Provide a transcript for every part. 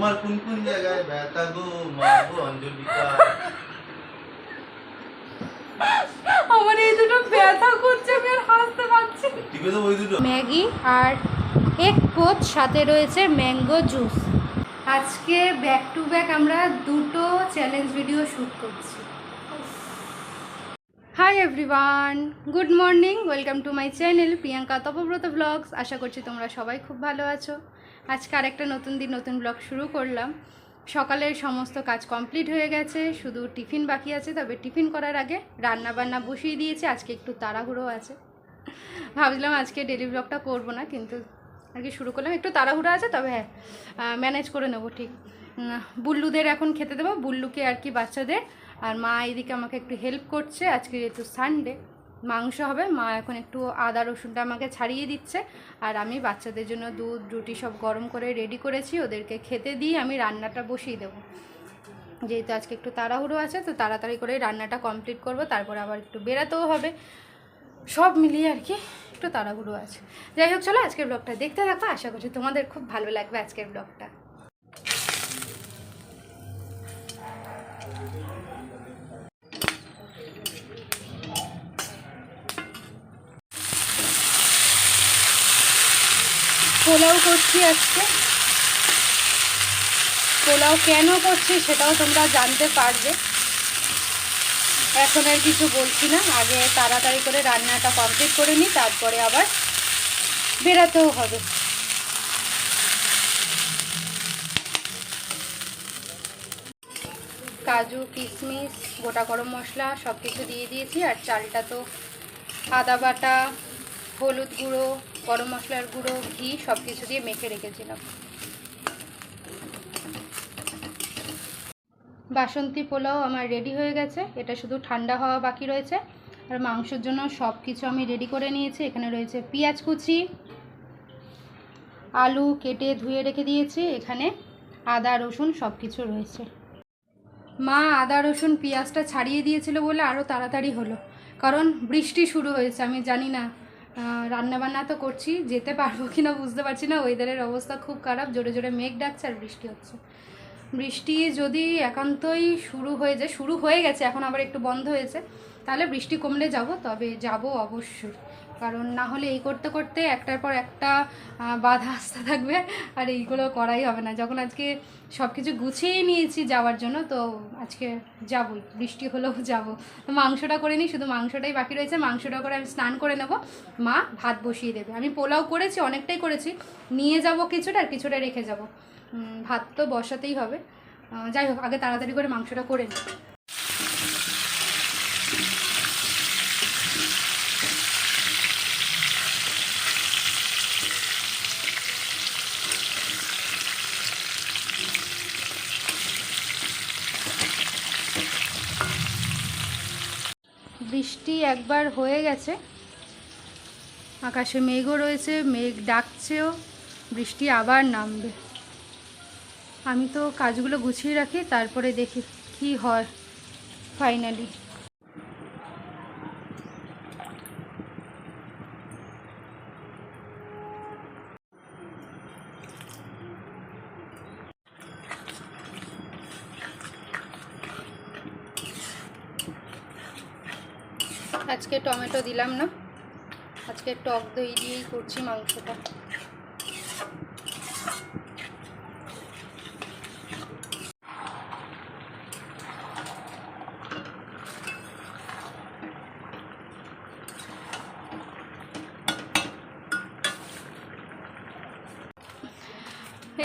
তোমার কোন কোন জায়গায় ব্যথা গো মা গো অঞ্জলিকা আমার এই দুটো ব্যথা করছে আমি আর হাসতে পারছি ঠিক আছে ওই দুটো? ম্যাগি আর এক পোচ সাথে রয়েছে ম্যাঙ্গো জুস। আজকে ব্যাক টু ব্যাক আমরা দুটো চ্যালেঞ্জ ভিডিও শ্যুট করছি। Hi everyone good morning welcome to my channel Priyanka Tapabrata vlogs আশা করছি তোমরা সবাই খুব ভালো আছো। আজকে আরেকটা নতুন দিন, নতুন ব্লগ শুরু করলাম। সকালের সমস্ত কাজ কমপ্লিট হয়ে গেছে, শুধু টিফিন বাকি আছে, তবে টিফিন করার আগে রান্না বান্না বসিয়ে দিয়েছি, আজকে একটু তাড়াহুড়ো আছে। ভাবছিলাম আজকে ডেলি ব্লগটা করব না, কিন্তু আর কি শুরু করলাম। একটু তাড়াহুড়ো আছে, তবে হ্যাঁ ম্যানেজ করে নেব ঠিক। বুল্লুদের এখন খেতে দেবো, বুল্লুকে আর কি বাচ্চাদের। আর মা এদিকে আমাকে একটু হেল্প করছে, আজকে যেহেতু সানডে মাংস হবে। মা এখন একটু আদা, রসুনটা আমাকে ছাড়িয়ে দিচ্ছে। আর আমি বাচ্চাদের জন্য দুধ, রুটি সব গরম করে রেডি করেছি। ওদেরকে খেতে দিয়ে আমি রান্নাটা বসিয়ে দেবো। যেহেতু আজকে একটু তাড়াহুড়ো আছে, তো তাড়াতাড়ি করে রান্নাটা কমপ্লিট করব। তারপর আবার একটু বেরাতেও হবে। সব মিলিয়ে আর কি একটু তাড়াহুড়ো আছে। যাই হোক, চলো আজকের ব্লগটা দেখতে থাকো। আশা করছি তোমাদের খুব ভালো লাগবে আজকের ব্লগটা পোলাও করছি আজকে। পোলাও কেন করছি সেটাও তোমরা জানতে পারবে। এখন আর কিছু বলছি না। আগে তাড়াতাড়ি করে রান্নাটা কমপ্লিট করে নিই, তারপরে আবার বেরাতেও হবে। কাজু, কিশমিশ, গোটা গরম মশলা সব কিছু দিয়ে দিয়েছি। আর চালটা তো আদা বাটা, হলুদ গুঁড়ো গরম মশলার গুঁড়ো, ঘি সব কিছু দিয়ে মেখে রেখেছিলাম। বাসন্তী পোলাও আমার রেডি হয়ে গেছে। এটা শুধু ঠান্ডা হওয়া বাকি রয়েছে। আর মাংসের জন্য সব কিছু আমি রেডি করে নিয়েছি। এখানে রয়েছে পেঁয়াজ কুচি, আলু কেটে ধুয়ে রেখে দিয়েছি। এখানে আদা, রসুন সব কিছু রয়েছে। মা আদা, রসুন, পেঁয়াজটা ছাড়িয়ে দিয়েছিল বলে আরও তাড়াতাড়ি হলো। কারণ বৃষ্টি শুরু হয়েছে, আমি জানি না রান্না বান্না তো করছি, যেতে পারব কি না বুঝতে পারছি না। ওয়েদারের অবস্থা খুব খারাপ, জোরে জোরে মেঘ ডাকছে আর বৃষ্টি হচ্ছে। বৃষ্টি যদি একান্তই শুরু হয়ে যায়, শুরু হয়ে গেছে, এখন আবার একটু বন্ধ হয়েছে, তাহলে বৃষ্টি কমলে যাব, তবে যাব অবশ্যই। কারণ না হলে এই করতে করতে একটার পর একটা বাধা আসতে থাকবে আর এইগুলো করাই হবে না। যখন আজকে সব কিছু গুছিয়ে নিয়েছি যাওয়ার জন্য, তো আজকে যাবই বৃষ্টি হলেও যাব। তো মাংসটা করে নিই, শুধু মাংসটাই বাকি রয়েছে, মাংসটা করে আমি স্নান করে নেব। মা ভাত বসিয়ে দেবে। আমি পোলাও করেছি, অনেকটাই করেছি। নিয়ে যাব কিছুটা আর কিছুটা রেখে যাব। ভাত তো বসাতেই হবে। যাই হোক, আগে তাড়াতাড়ি করে মাংসটা করে নিই। বৃষ্টি একবার হয়ে গেছে। আকাশে মেঘও রয়েছে, মেঘ ডাকছেও, বৃষ্টি আবার নামবে। আমি তো কাজগুলো গুছিয়ে রাখি, তারপরে দেখি কি হয় ফাইনালি আজকে টমেটো দিলাম না। আজকে টক দই দিয়েই করছি মাংসটা।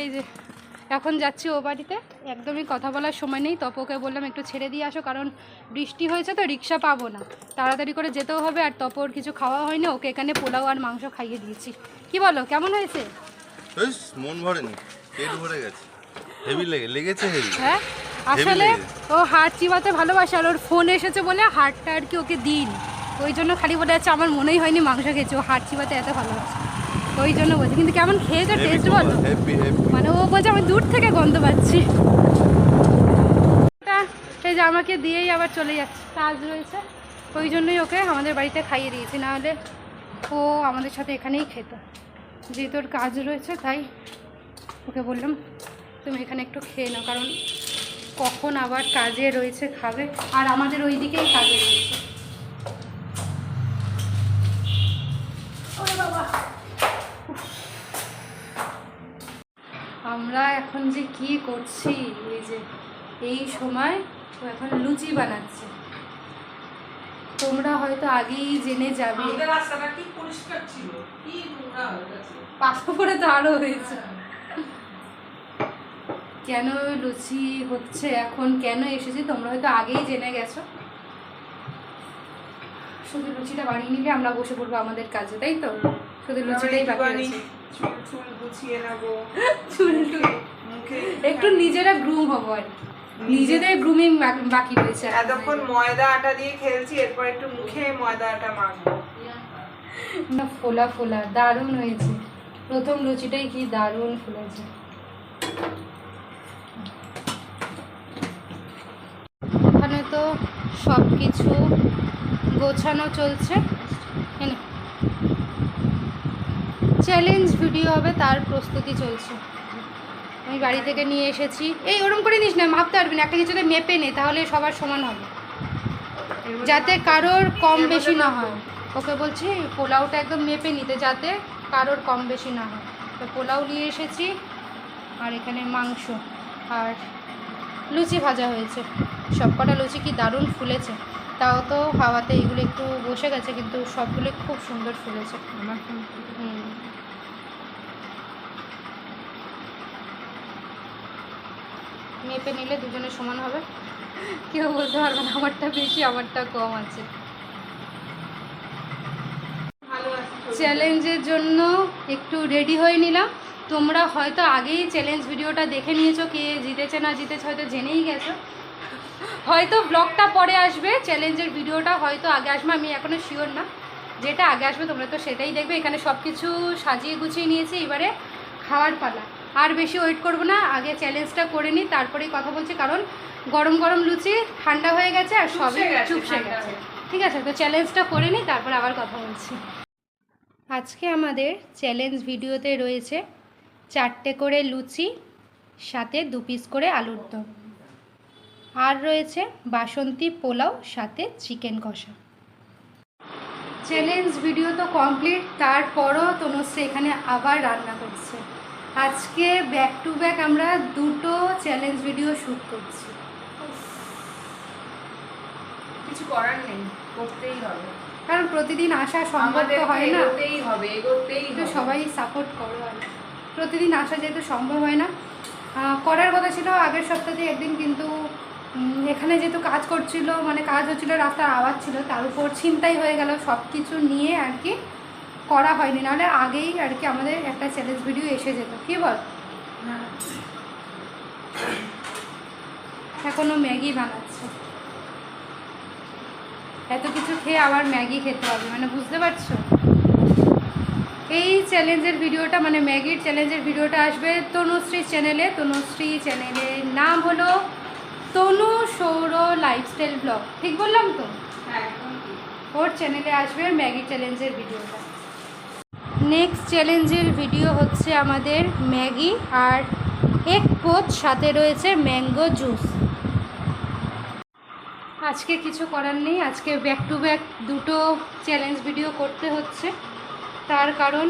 এই যে, এখন যাচ্ছি ও বাড়িতে। একদমই কথা বলার সময় নেই। তপকে বললাম, একটু ছেড়ে দিয়ে আসো, কারণ বৃষ্টি হয়েছে তো, রিক্সা পাবো না। তাড়াতাড়ি করে যেতেও হবে আর তপর কিছু খাওয়া হয়নি ওকে এখানে পোলাও আর মাংস খাইয়ে দিয়েছি। কি বলো কেমন হয়েছে? মন ভরেনি পেট ভরে গেছে। হেভি লেগে লেগেছে হেভি হ্যাঁ আসলে ও হাট চিবাতে ভালোবাসে আর ওর ফোন এসেছে বলে হাটটা আর কি ওকে দিন ওই জন্য খালি বলে যাচ্ছে আমার মনেই হয়নি মাংস খেয়েছে ও হাট চিবাতে এত ভালোবাসে। ওই জন্য বলছি কিন্তু কেমন খেয়েছে টেস্ট বলো? মানে ও বলছে আমি দূর থেকে গন্ধ পাচ্ছি। এই যে আমাকে দিয়েই আবার চলে যাচ্ছে। কাজ রয়েছে। ওই জন্যই ওকে আমাদের বাড়িতে খাইয়ে দিয়েছি নাহলে ও আমাদের সাথে এখানেই খেত। যেহেতু ওর কাজ রয়েছে তাই ওকে বললাম তুমি এখানে একটু খেয়ে নাও কারণ কখন আবার কাজে রয়েছে খাবে আর আমাদের ওই দিকেই কাজে রয়েছে। আমরা এখন যে কি করছি এই যে এই সময় ও এখন লুচি বানাচ্ছে। তোমরা হয়তো আগেই জেনে যাবে। পাশে পরে তো আরও হয়েছে। কেন লুচি হচ্ছে এখন? কেন এসেছি? তোমরা হয়তো আগেই জেনে গেছো। শুধু লুচিটা বানিয়ে নিলে আমরা বসে পড়ব আমাদের কাজে তাই তো? শুধু লুচিটাই বাকি চুল গুছিয়ে নেব। চুল একটু নিজেরা গ্রুম হব আর কি। নিজেদের গ্রুমিং বাকি রয়েছে এতক্ষণ ময়দা আটা দিয়ে খেলছি এরপর একটু মুখে ময়দা আটা মাখবো। না ফোলা ফোলা দারুণ হয়েছে। প্রথম লুচিটাই কি দারুণ ফুলেছে। ওখানে তো সব কিছু গোছানো চলছে। চ্যালেঞ্জ ভিডিও হবে তার প্রস্তুতি চলছে। আমি বাড়ি থেকে নিয়ে এসেছি। এই ওরম করে নিস না মাপতে পারবি না একটা কিছুতে মেপে নে তাহলে সবার সমান হবে। যাতে কারোর কম বেশি না হয়। ওকে বলছি পোলাওটা একদম মেপে নিতে যাতে কারোর কম বেশি না হয়। তো পোলাও নিয়ে এসেছি আর এখানে মাংস আর লুচি ভাজা হয়েছে। সব কটা লুচি কি দারুণ ফুলেছে। তাও তো হাওয়াতে এগুলো একটু বসে গেছে কিন্তু সবগুলো খুব সুন্দর ফুলেছে। হুম। মেপে নিলে দুজনের সমান হবে। কেউ বলতে পারবে না আমারটা বেশি আমারটা কম আছে। আছে চ্যালেঞ্জের জন্য একটু রেডি হয়ে নিলাম। তোমরা হয়তো আগেই চ্যালেঞ্জ ভিডিওটা দেখে নিয়েছো কে জিতেছে না জিতেছে হয়তো জেনেই গেছো। হয়তো ব্লগটা পরে আসবে চ্যালেঞ্জের ভিডিওটা হয়তো আগে আসবে আমি এখনও শিওর না। যেটা আগে আসবে তোমরা তো সেটাই দেখবে। এখানে সব কিছু সাজিয়ে গুছিয়ে নিয়েছি এবারে খাওয়ার পালা। আর বেশি ওয়েট করব না আগে চ্যালেঞ্জটা করে নিই তারপরেই কথা বলছি কারণ গরম গরম লুচি ঠান্ডা হয়ে গেছে আর সবই চুপসে গেছে, গেছে। ঠিক আছে তো চ্যালেঞ্জটা করে নিই তারপর আবার কথা বলছি। আজকে আমাদের চ্যালেঞ্জ ভিডিওতে রয়েছে চারটে করে লুচি সাথে দু পিস করে আলুর দম। আর রয়েছে বাসন্তী পোলাও সাথে চিকেন কষা। চ্যালেঞ্জ ভিডিও তো কমপ্লিট তারপরও তনুশ্রী এখানে আবার রান্না করছে। আজকে ব্যাক টু ব্যাক আমরা দুটো চ্যালেঞ্জ ভিডিও শ্যুট করছি। কিছু করার নেই করতেই হবে। কারণ প্রতিদিন আসা সম্ভব তো হয় না। এগোতেই হবে এগোতেই হবে। সবাই সাপোর্ট করো আর। প্রতিদিন আসা যেহেতু সম্ভব হয় না। করার কথা ছিল আগের সপ্তাহে একদিন কিন্তু এখানে যেহেতু কাজ করছিল মানে কাজ হচ্ছিল রাস্তার আওয়াজ ছিল তার উপর ছিনতাই হয়ে গেল সব কিছু নিয়ে আর কি করা হয়নি নাহলে আগেই আর কি আমাদের একটা চ্যালেঞ্জ ভিডিও এসে যেত কি বল? হ্যাঁ। এখনও ম্যাগি বানাচ্ছে। এত কিছু খেয়ে আবার ম্যাগি খেতে হবে মানে বুঝতে পারছ? এই চ্যালেঞ্জের ভিডিওটা মানে ম্যাগির চ্যালেঞ্জের ভিডিওটা আসবে তনুশ্রী চ্যানেলে তনুশ্রী চ্যানেলের নাম হলো তনু সৌর লাইফস্টাইল ব্লগ ঠিক বললাম তো? হ্যাঁ, ওর চ্যানেলে আসবে ম্যাগি চ্যালেঞ্জের ভিডিওটা নেক্সট চ্যালেঞ্জের ভিডিও হচ্ছে আমাদের ম্যাগি আর এক পোত সাথে রয়েছে ম্যাঙ্গো জুস আজকে কিছু করার নেই, আজকে ব্যাক টু ব্যাক দুটো চ্যালেঞ্জ ভিডিও করতে হচ্ছে। তার কারণ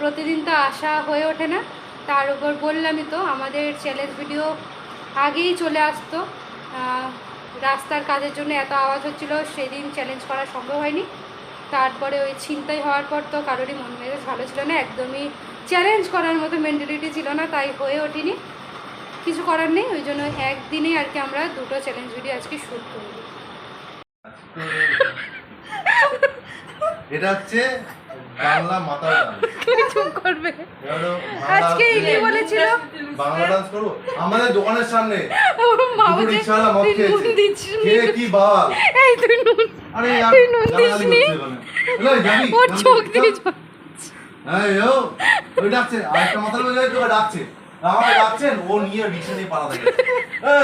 প্রতিদিন তো আসা হয়ে ওঠে না। তার উপর বললামই তো, আমাদের চ্যালেঞ্জ ভিডিও আগেই চলে আসতো। রাস্তার কাজের জন্য এত আওয়াজ হচ্ছিল, সেদিন চ্যালেঞ্জ করা সম্ভব হয়নি। তারপরে ওই ছিনতাই হওয়ার পর তো কারোরই মন মেজাজ ভালো ছিল না একদমই চ্যালেঞ্জ করার মতো মেন্টালিটি ছিল না তাই হয়ে ওঠেনি। কিছু করার নেই ওই জন্য একদিনেই আর কি আমরা দুটো চ্যালেঞ্জ ভিডিও আজকে শ্যুট করব। এটা হচ্ছে বাংলা চুপ করবে? আজকে ইনি বলেছিল। বাংলা ডান্স করব। আমাদের দোকানের সামনে। মা বলছে নুন দিচ্ছিস। কি বাল? এই তুই নুন তুই নুন গালাগালি দিসনি? করছে ওখানে। এই, যাবি? ওর চোখ দিয়ে চল। এই, ও, ওই ডাকছে। আরেকটা মাথার মধ্যে তোকে ডাকছে। আমাকে ডাকছেন ও নিয়ে রিক্সা নিয়ে পালা থাকে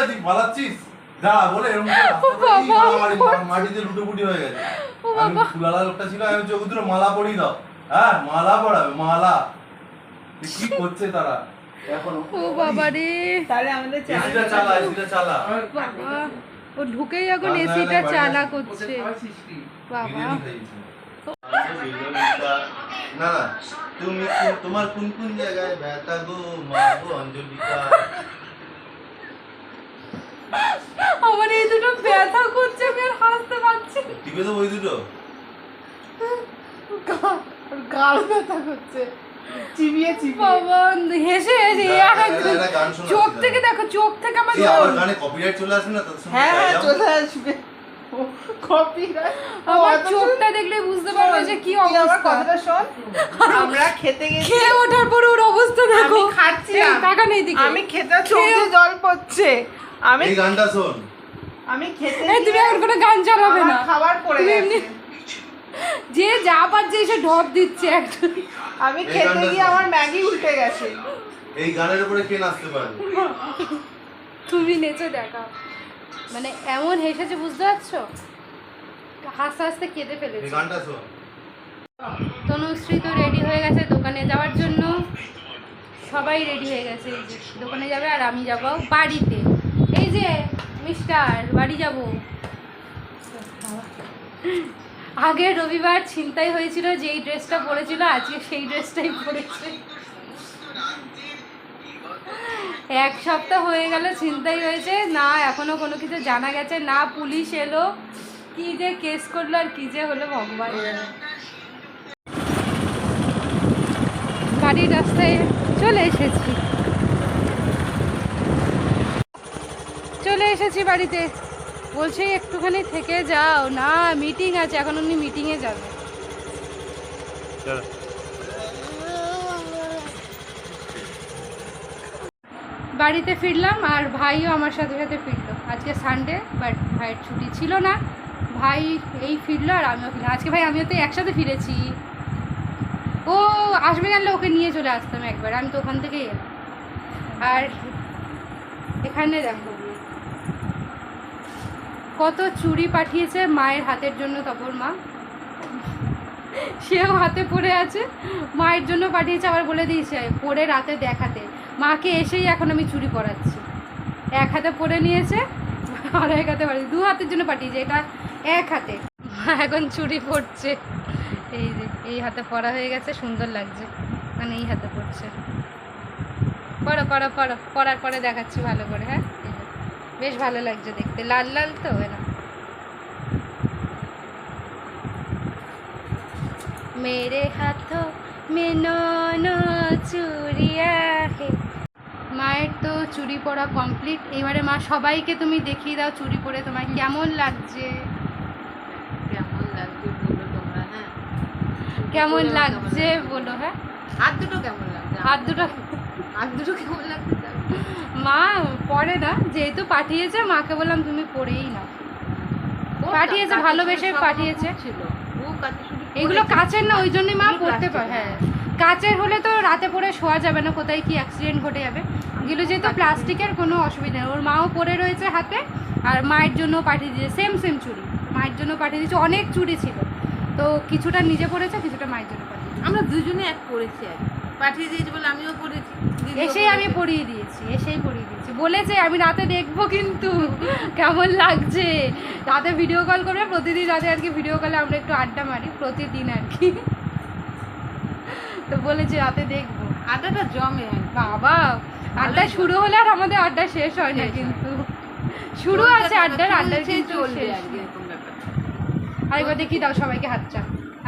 তুই পালাচ্ছিস? যা বলে এরকম করে রাস্তা করে বাবা, এই মারামারি, মা- মাটিতে লুটোপুটি হয়ে গেছে। আমি ফুলালা লোকটা ছিল আমি চোখ দুটো মালা পরিয়ে দাও। হ্যাঁ মালা পড়াবে মালা। কি করছে তারা? এখনও ও বাবা রে। তাহলে আমাদের চালা। চালা বাবা। ও ঢুকেই এখন এসিটা চালা করছে। বাবা। না না তুমি তোমার কোন কোন জায়গায় ব্যথা গো মা গো অঞ্জলিকা? আমার এই দুটো ব্যথা করছে আমি আর হাসতে পারছি টিপে তো ওই দুটো? গাল ব্যথা করছে। চিবিয়ে চিবিয়ে। বাবা হেসে হেসে চোখ থেকে দেখো চোখ থেকে আমার গানে কপিরাইট চলে আসবে না হ্যাঁ হ্যাঁ চলে আসবে। আমার চোখটা দেখলে বুঝতে পারবে যে কি অবস্থা। কথাটা শোন। আমরা খেতে গেছি। খেয়ে ওঠার পরে ওর অবস্থা দেখো। আমি খাচ্ছিলাম। টাকা নেই দিকে আমি খেতে চোখ জল পড়ছে। আমি এই গানটা শোন। আমি খেতে তুমি কোনো গান চালাবে না। খাবার পড়ে তুমি গেছে। এমনি- যে যা পারছে এসে ঢপ দিচ্ছে আমি খেতে গিয়ে আমার ম্যাগি উল্টে গেছে। এই গানের উপরে কে নাচতে পারবে তুমি নেচে দেখাও মানে এমন হেসেছে বুঝতে পারছ? হাসতে হাসতে কেঁদে এই ফেলেছে গানটা শোন। তনুশ্রী তো রেডি হয়ে গেছে দোকানে যাওয়ার জন্য। সবাই রেডি হয়ে গেছে যে দোকানে যাবে আর আমি যাব বাড়িতে। এই যে মিস্টার বাড়ি যাব। আগের রবিবার ছিনতাই হয়েছিল, যেই ড্রেসটা পরেছিল, আজকে সেই ড্রেসটাই পরেছে। এক সপ্তাহ হয়ে গেল ছিনতাই হয়েছে, না, এখনও কোনো কিছু জানা গেছে, না পুলিশ এলো, কি যে কেস করল আর কি যে হলো ভগবান। বাড়ির রাস্তায় চলে এসেছি। চলে এসেছি বাড়িতে। বলছে, একটুখানি থেকে যাও। না মিটিং আছে, এখন উনি মিটিংয়ে যাবে। বাড়িতে ফিরলাম আর ভাইও আমার সাথে সাথে ফিরলো। আজকে সানডে বাট ভাইয়ের ছুটি ছিল না। ভাই এই ফিরলো আর আমিও ফিরলাম। আজকে ভাই, আমিও তো একসাথে ফিরেছি। ও আসবে জানলে ওকে নিয়ে চলে আসতাম একবার। আমি তো ওখান থেকেই এলাম। আর এখানে দেখো। কত চুড়ি পাঠিয়েছে মায়ের হাতের জন্য তপর মা? সেও হাতে পড়ে আছে, মায়ের জন্য পাঠিয়েছে, আবার বলে দিয়েছে পরে রাতে দেখাতে। মাকে এসেই এখন আমি চুড়ি পরাচ্ছি এক হাতে পরে নিয়েছে, আর এক হাতে পাঠিয়ে দু হাতের জন্য পাঠিয়েছে, এটা এক হাতে। মা এখন চুড়ি পড়ছে এই যে, এই হাতে পরা হয়ে গেছে, সুন্দর লাগছে। মানে এই হাতে পড়ছে। পড়ো পড়ো পড়ো, পড়ার পরে দেখাচ্ছি ভালো করে হ্যাঁ। বেশ ভালো লাগছে দেখতে। লাল লাল তো এরা মেরে হাত মে চুরিয়া মায়ের তো চুরি পরা কমপ্লিট এবারে মা সবাইকে তুমি দেখিয়ে দাও চুরি পরে তোমার কেমন লাগছে? কেমন লাগছে বলো তোমরা হ্যাঁ? কেমন লাগছে? বলো হ্যাঁ? হাত দুটো কেমন লাগছে? হাত দুটো হাত দুটো কেমন লাগছে? মা পরে না যেহেতু পাঠিয়েছে মাকে বললাম তুমি পরেই নাও। ও পাঠিয়েছে, ভালোবেসে পাঠিয়েছে। এগুলো। কাচের না ওই জন্যই মা পড়তে পারে হ্যাঁ। কাচের হলে তো রাতে পরে শোয়া যাবে না কোথায় কি অ্যাক্সিডেন্ট ঘটে যাবে। এগুলো যেহেতু প্লাস্টিকের কোনো অসুবিধা নেই। ওর মাও পরে রয়েছে হাতে আর মায়ের জন্য পাঠিয়ে দিয়েছে। সেম সেম চুড়ি। মায়ের জন্য পাঠিয়ে দিয়েছে। অনেক চুড়ি ছিল। তো কিছুটা নিজে পড়েছে কিছুটা মায়ের জন্য পাঠিয়ে আমরা দুজনে এক করেছি আর পাঠিয়ে দিয়েছি বলে আমিও দিদিও এসেই আমি। পরিয়ে দিয়েছি এসেই পরিয়ে দিয়েছি। বলেছে আমি রাতে দেখব কিন্তু কেমন লাগছে? রাতে ভিডিও কল করবে প্রতিদিন রাতে আর কি ভিডিও কলে আমরা একটু আড্ডা মারি প্রতিদিন আর কি। তো বলেছে রাতে দেখব। আড্ডাটা জমে আর বাবা! আড্ডা শুরু হলে আর আমাদের আড্ডা শেষ হয় না কিন্তু। শুরু আছে আড্ডার কিন্তু শেষ আর কি ব্যাপার। আরেকবার দেখিয়ে দাও সবাইকে হাতটা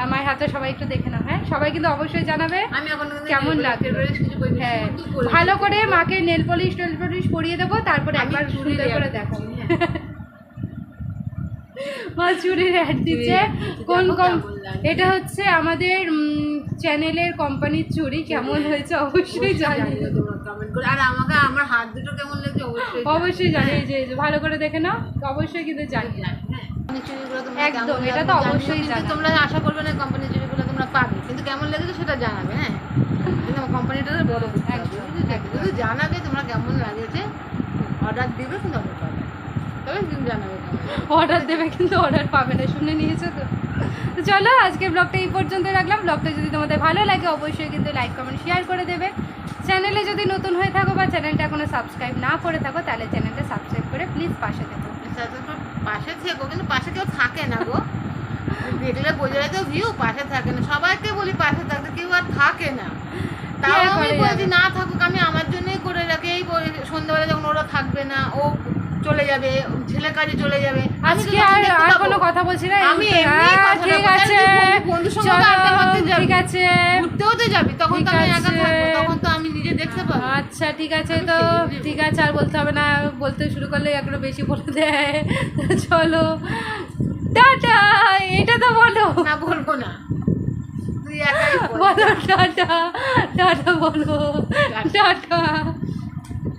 আমার হাতে সবাই একটু দেখে নাও। হ্যাঁ সবাই কিন্তু অবশ্যই জানাবে কেমন করিনি, হ্যাঁ ভালো করে মাকে নেল পলিশ টেল পলিশ পরিয়ে দেবো তারপরে একবার সুন্দর করে দেখাবো। হ্যাঁ। মা চুরির অ্যাড দিচ্ছে। কোন কম এটা হচ্ছে আমাদের চ্যানেলের কোম্পানির চুরি কেমন হয়েছে অবশ্যই জানিয়ে করে। আর আমাকে আমার হাত দুটো কেমন লাগছে অবশ্যই অবশ্যই জানি যে ভালো করে দেখে নাও অবশ্যই কিন্তু জানি জানি, হ্যাঁ। কোম্পানি চুড়িগুলো তোমরা একদম, এটা তো অবশ্যই জানিও, কিন্তু জানাবে। তোমরা আশা করবে না কোম্পানি চুড়িগুলো তোমরা পাবে কিন্তু কেমন লেগেছে সেটা জানাবে হ্যাঁ? কিন্তু কোম্পানিটা বড় করতে হবে, একদম, বুঝেছ? একদম। শুধু জানাবে তোমরা কেমন লাগেছে অর্ডার দিবে কিন্তু অর্ডার পাবে। তবে কিন্তু জানাবে অর্ডার দেবে কিন্তু অর্ডার পাবে না শুনে নিয়েছো তো? তো চলো আজকে ব্লগটা এই পর্যন্ত রাখলাম। ব্লগটা যদি তোমাদের ভালো লাগে অবশ্যই কিন্তু লাইক কমেন্ট শেয়ার করে দেবে। চ্যানেলে যদি নতুন হয়ে থাকো বা চ্যানেলটা এখনও সাবস্ক্রাইব না করে থাকো তাহলে চ্যানেলটা সাবস্ক্রাইব করে প্লিজ পাশে থেকো। সাথে তো পাশে থেকো কিন্তু পাশে কেউ থাকে না গো। দেখলে বোঝা যায় তো ভিউ পাশে থাকে না। সবাইকে বলি পাশে থাকতে কেউ আর থাকে না। তাও আমি বলছি না থাকুক আমি আমার জন্যই করে রাখি। এই সন্ধ্যাবেলা যখন ওরা থাকবে না ও চলে যাবে ছেলে কাজে চলে যাবে। আজকে আর আর কোনো কথা বলছি না? আমি ঠিক আছে। আরে সঙ্গে আড্ডা মারতে যাবি। ঠিক আছে। ঘুরতেও তো যাবি তখন তো আমি একা থাকব তখন তো আমি নিজে দেখতে পাবো। আচ্ছা ঠিক আছে তো ঠিক আছে আর বলতে হবে না বলতে শুরু করলে একটু বেশি বলে দেয়। চলো। টাটা এটা তো বলো। না বলব না। বলো। টাটা টাটা বলো। টাটা।